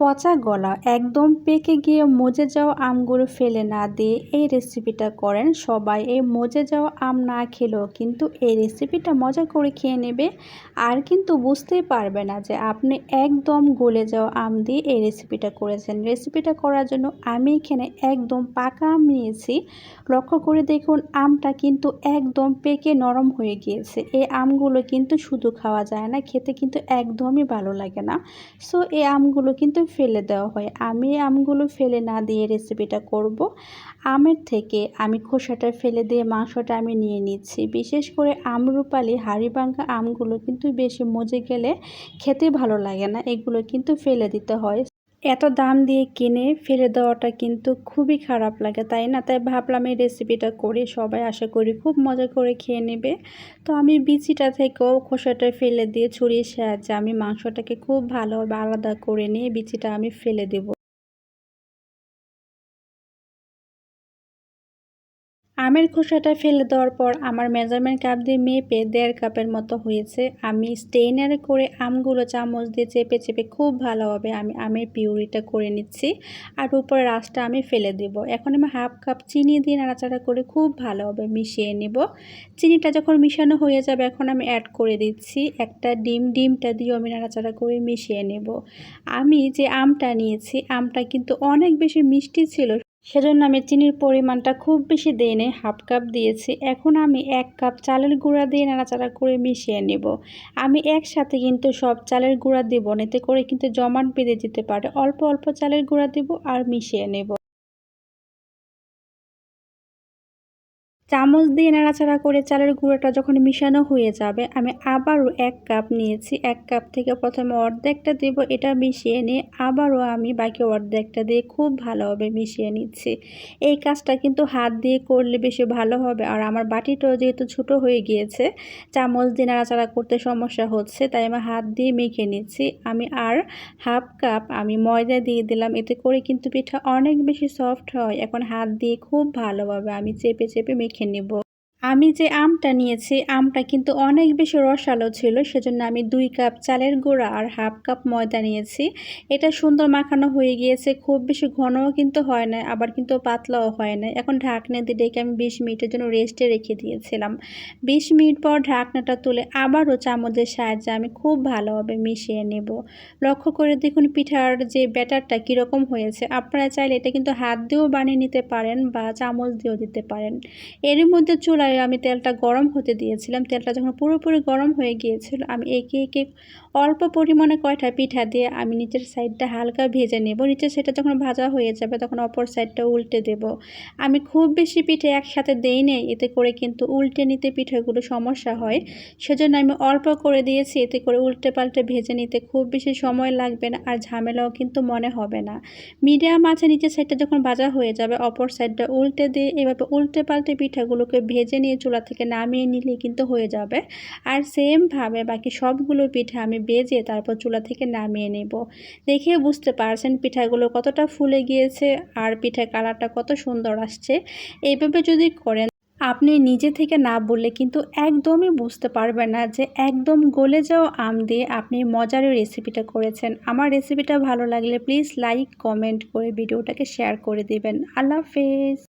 পচা গলা, একদম পেকে গিয়ে মজে যাওয়া আমগুলো ফেলে না দিয়ে এই রেসিপিটা করেন সবাই। এই মজে যাওয়া আম না খেলেও কিন্তু এই রেসিপিটা মজা করে খেয়ে নেবে। আর কিন্তু বুঝতেই পারবে না যে আপনি একদম গলে যাওয়া আম দিয়ে এই রেসিপিটা করেছেন। রেসিপিটা করার জন্য আমি এখানে একদম পাকা আম নিয়েছি। লক্ষ্য করে দেখুন, আমটা কিন্তু একদম পেকে নরম হয়ে গিয়েছে। এই আমগুলো কিন্তু শুধু খাওয়া যায় না, খেতে কিন্তু একদমই ভালো লাগে না। সো এই আমগুলো কিন্তু ফেলে দেওয়া হয়। আমি আমগুলো ফেলে না দিয়ে রেসিপিটা করব। আমের থেকে আমি খোসাটা ফেলে দিয়ে মাংসটা আমি নিয়ে নিচ্ছি। বিশেষ করে আমরুপালি হাড়িভাঙ্গা আমগুলো কিন্তু বেশি মজে গেলে খেতে ভালো লাগে না। এগুলো কিন্তু ফেলে দিতে হয়। এত দাম দিয়ে কিনে ফেলে দেওয়াটা কিন্তু খুবই খারাপ লাগে, তাই না? তাই ভাবলাম এই রেসিপিটা করে সবাই আশা করি খুব মজা করে খেয়ে নেবে। তো আমি বিচিটা থেকেও খোসাটা ফেলে দিয়ে ছড়িয়ে সাহায্যে আমি মাংসটাকে খুব ভালোভাবে আলাদা করে নিয়ে বিচিটা আমি ফেলে দেবো। আমের খোসাটা ফেলে দেওয়ার পর আমার মেজারমেন্ট কাপ দিয়ে মেপে দেড় কাপের মতো হয়েছে। আমি স্টেইনারে করে আমগুলো চামচ দিয়ে চেপে চেপে খুব ভালোভাবে আমি আমের পিউরিটা করে নিচ্ছি। আর উপরে রাসটা আমি ফেলে দেব। এখন আমি হাফ কাপ চিনি দিয়ে নাড়াচাড়া করে খুব ভালোভাবে মিশিয়ে নেব। চিনিটা যখন মিশানো হয়ে যাবে এখন আমি অ্যাড করে দিচ্ছি। একটা ডিম, ডিমটা দিয়েও আমি নাড়াচাড়া করে মিশিয়ে নেব। আমি যে আমটা নিয়েছি, আমটা কিন্তু অনেক বেশি মিষ্টি ছিল সেজন্য আমি চিনির পরিমাণটা খুব বেশি দিই নেই, হাফ কাপ দিয়েছি। এখন আমি এক কাপ চালের গুঁড়া দিয়ে নাড়াচাড়া করে মিশিয়ে নেব। আমি একসাথে কিন্তু সব চালের গুঁড়া দেবো, এতে করে কিন্তু জমাট বেঁধে যেতে পারে। অল্প অল্প চালের গুঁড়া দেব আর মিশিয়ে নেব। চামচ দিয়ে নাড়াচাড়া করে চালের গুঁড়োটা যখন মিশানো হয়ে যাবে, আমি আবারও এক কাপ নিয়েছি। এক কাপ থেকে প্রথমে অর্ধেকটা দেব, এটা মিশিয়ে নিয়ে আবারও আমি বাকি অর্ধেকটা দিয়ে খুব ভালোভাবে মিশিয়ে নিচ্ছি। এই কাজটা কিন্তু হাত দিয়ে করলে বেশি ভালো হবে। আর আমার বাটিটাও যেহেতু ছোটো হয়ে গিয়েছে, চামচ দিয়ে নাড়াচাড়া করতে সমস্যা হচ্ছে, তাই আমি হাত দিয়ে মেখে নিচ্ছি। আমি আর হাফ কাপ আমি ময়দা দিয়ে দিলাম, এতে করে কিন্তু পিঠা অনেক বেশি সফট হয়। এখন হাত দিয়ে খুব ভালোভাবে আমি চেপে চেপে মেখে মেখে নেব আমি যে আমটা নিয়েছি, আমটা কিন্তু অনেক বেশি রসালো ছিল, সেজন্য আমি দুই কাপ চালের গুঁড়া আর হাফ কাপ ময়দা নিয়েছি। এটা সুন্দর মাখানো হয়ে গিয়েছে, খুব বেশি ঘনও কিন্তু হয় না, আবার কিন্তু পাতলাও হয় না। এখন ঢাকনা দিয়ে ডেকে আমি বিশ মিনিটের জন্য রেস্টে রেখে দিয়েছিলাম। বিশ মিনিট পর ঢাকনাটা তুলে আবারও চামচের সাহায্যে আমি খুব ভালোভাবে মিশিয়ে নেব। লক্ষ্য করে দেখুন পিঠার যে ব্যাটারটা কীরকম হয়েছে। আপনারা চাইলে এটা কিন্তু হাত দিয়েও বানিয়ে নিতে পারেন বা চামচ দিয়েও দিতে পারেন। এর মধ্যে চুলায় আমি তেলটা গরম হতে দিয়েছিলাম। তেলটা যখন পুরোপুরি গরম হয়ে গিয়েছিল, আমি একে একে অল্প পরিমাণে কয়টা পিঠা দিয়ে আমি নিচের সাইডটা হালকা ভেজে নেব। নিচের সাইডটা যখন ভাজা হয়ে যাবে, তখন অপর সাইডটা উল্টে দেব। আমি খুব বেশি পিঠে একসাথে দেই নেই, এতে করে কিন্তু উল্টে নিতে পিঠাগুলো সমস্যা হয়। সেজন্য আমি অল্প করে দিয়েছি, এতে করে উল্টে পাল্টে ভেজে নিতে খুব বেশি সময় লাগবে না আর ঝামেলাও কিন্তু মনে হবে না। মিডিয়াম আছে নিচের সাইডটা যখন ভাজা হয়ে যাবে, অপর সাইডটা উল্টে দিয়ে এভাবে উল্টে পাল্টে পিঠাগুলোকে ভেজে নিয়ে চুলা থেকে নামিয়ে নিলে কিন্তু হয়ে যাবে। আর সেমভাবে বাকি সবগুলো পিঠা আমি বেজে তারপর চুলা থেকে নামিয়ে নেব। দেখে বুঝতে পারছেন পিঠাগুলো কতটা ফুলে গিয়েছে আর পিঠা কালারটা কত সুন্দর আসছে। এইভাবে যদি করেন, আপনি নিজে থেকে না বললে কিন্তু একদমই বুঝতে পারবেন না যে একদম গলে যাওয়া আম দিয়ে আপনি মজার রেসিপিটা করেছেন। আমার রেসিপিটা ভালো লাগলে প্লিজ লাইক কমেন্ট করে ভিডিওটাকে শেয়ার করে দিবেন। আল্লাহ হাফেজ।